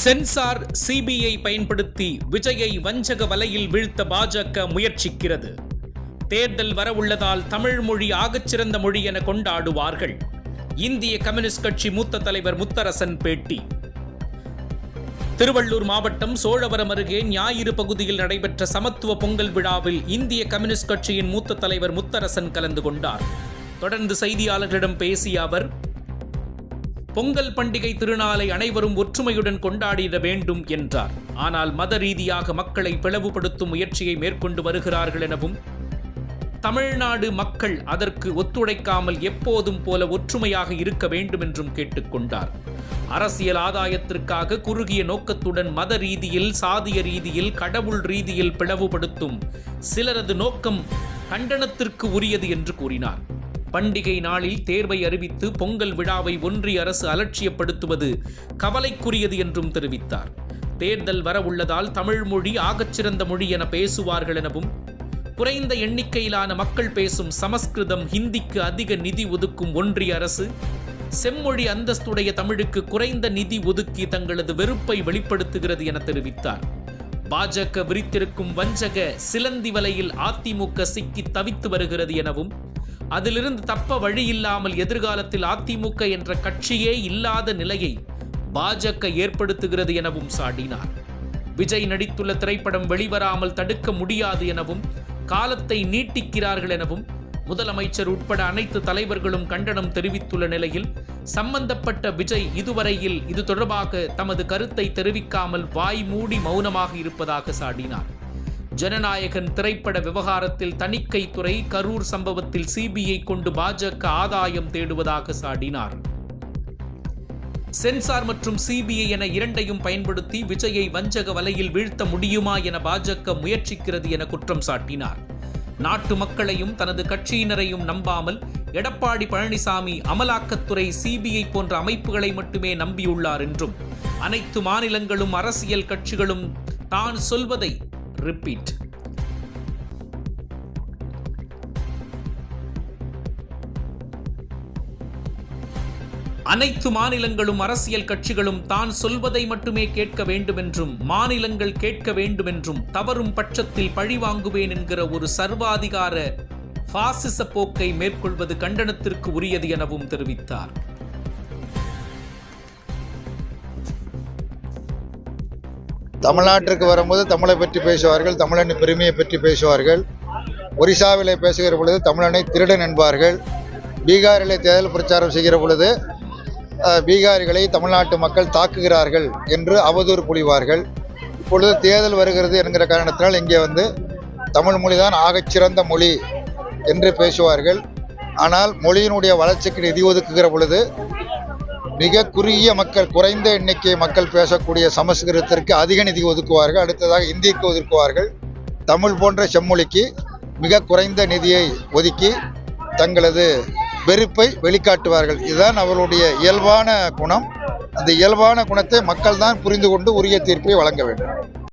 Sensor CBI பயன்படுத்தி விஜயை வஞ்சக வலையில் வீழ்த்த பாஜக முயற்சிக்கிறது. தேர்தல் வரவுள்ளதால் தமிழ் மொழி ஆகச்சிறந்த மொழி என கொண்டாடுவார்கள். இந்திய கம்யூனிஸ்ட் கட்சி மூத்த தலைவர் முத்தரசன் பேட்டி. திருவள்ளூர் மாவட்டம் சோழவரம் அருகே ஞாயிறு பகுதியில் நடைபெற்ற சமத்துவ பொங்கல் விழாவில் இந்திய கம்யூனிஸ்ட் கட்சியின் மூத்த தலைவர் முத்தரசன் கலந்து கொண்டார். தொடர்ந்து செய்தியாளர்களிடம் பேசிய அவர் பொங்கல் பண்டிகை திருநாளை அனைவரும் ஒற்றுமையுடன் கொண்டாடிட வேண்டும் என்றார். ஆனால் மத ரீதியாக மக்களை பிளவுபடுத்தும் முயற்சியை மேற்கொண்டு வருகிறார்கள் எனவும் தமிழ்நாடு மக்கள் அதற்கு ஒத்துழைக்காமல் எப்போதும் போல ஒற்றுமையாக இருக்க வேண்டும் என்றும் கேட்டுக்கொண்டார் அரசியல் ஆதாயத்திற்காக குறுகிய நோக்கத்துடன் மத ரீதியில் சாதிய ரீதியில் கடவுள் ரீதியில் பிளவுபடுத்தும் சிலரது நோக்கம் கண்டனத்திற்கு உரியது என்று கூறினார். பண்டிகை நாளில் தேர்வை அறிவித்து பொங்கல் விழாவை ஒன்றிய அரசு அலட்சியப்படுத்துவது கவலைக்குரியது என்றும் தெரிவித்தார். தேர்தல் வரவுள்ளதால் தமிழ் மொழி ஆகச்சிறந்த மொழி என பேசுவார்கள் எனவும் குறைந்த எண்ணிக்கையிலான மக்கள் பேசும் சமஸ்கிருதம் ஹிந்திக்கு அதிக நிதி ஒதுக்கும் ஒன்றிய அரசு செம்மொழி அந்தஸ்துடைய தமிழுக்கு குறைந்த நிதி ஒதுக்கி தங்களது வெறுப்பை வெளிப்படுத்துகிறது என தெரிவித்தார். பாஜக விரித்திருக்கும் வஞ்சக சிலந்தி வலையில் அதிமுக சிக்கி தவித்து வருகிறது எனவும் அதிலிருந்து தப்ப வழியில்லாமல் எதிர்காலத்தில் அதிமுக என்ற கட்சியே இல்லாத நிலையை பாஜக ஏற்படுத்துகிறது எனவும் சாடினார். விஜய் நடித்துள்ள திரைப்படம் வெளிவராமல் தடுக்க முடியாது எனவும் காலத்தை நீட்டிக்கிறார்கள் எனவும் முதலமைச்சர் உட்பட அனைத்து தலைவர்களும் கண்டனம் தெரிவித்துள்ள நிலையில் சம்பந்தப்பட்ட விஜய் இதுவரையில் இது தொடர்பாக தமது கருத்தை தெரிவிக்காமல் வாய் மூடி மௌனமாக இருப்பதாக சாடினார். ஜனநாயகன் திரைப்பட விவகாரத்தில் தணிக்கைத்துறை கரூர் சம்பவத்தில் சிபிஐ கொண்டு பாஜக ஆதாயம் தேடுவதாக சாடினார். சென்சார் மற்றும் சிபிஐ என இரண்டையும் பயன்படுத்தி விஜயை வஞ்சக வலையில் வீழ்த்த முடியுமா என பாஜக முயற்சிக்கிறது என குற்றம் சாட்டினார். நாட்டு மக்களையும் தனது கட்சியினரையும் நம்பாமல் எடப்பாடி பழனிசாமி அமலாக்கத்துறை சிபிஐ போன்ற அமைப்புகளை மட்டுமே நம்பியுள்ளார் என்றும் அனைத்து மாநிலங்களும் அரசியல் கட்சிகளும் தான் சொல்வதை ரிப்பீட் அனைத்து மாநிலங்களும் அரசியல் கட்சிகளும் தான் சொல்வதை மட்டுமே கேட்க வேண்டுமென்றும் மாநிலங்கள் கேட்க வேண்டுமென்றும் தவறும் பட்சத்தில் பழிவாங்குவேன் என்கிற ஒரு சர்வாதிகார பாசிச போக்கை மேற்கொள்வது கண்டனத்திற்கு உரியது எனவும் தெரிவித்தார். தமிழ்நாட்டிற்கு வரும்போது தமிழை பற்றி பேசுவார்கள் தமிழனின் பெருமையை பற்றி பேசுவார்கள். ஒரிசாவிலே பேசுகிற பொழுது தமிழனை திருடன் என்பார்கள். பீகாரிலே தேர்தல் பிரச்சாரம் செய்கிற பொழுது பீகாரிகளை தமிழ்நாட்டு மக்கள் தாக்குகிறார்கள் என்று அவதூறு புரிவார்கள் இப்பொழுது தேர்தல் வருகிறது என்கிற காரணத்தினால் இங்கே வந்து தமிழ் மொழிதான் ஆகச்சிறந்த மொழி என்று பேசுவார்கள். ஆனால் மொழியினுடைய வளர்ச்சிக்கு நிதி ஒதுக்குகிற பொழுது மிக குறுகிய மக்கள் குறைந்த எண்ணிக்கை மக்கள் பேசக்கூடிய சமஸ்கிருதத்திற்கு அதிக நிதி ஒதுக்குவார்கள். அடுத்ததாக இந்திக்கு ஒதுக்குவார்கள். தமிழ் போன்ற செம்மொழிக்கு மிக குறைந்த நிதியை ஒதுக்கி தங்களது வெறுப்பை வெளிக்காட்டுவார்கள். இதுதான் அவர்களுடைய இயல்பான குணம். அந்த இயல்பான குணத்தை மக்கள் தான் புரிந்து கொண்டு உரிய தீர்ப்பை வழங்க வேண்டும்.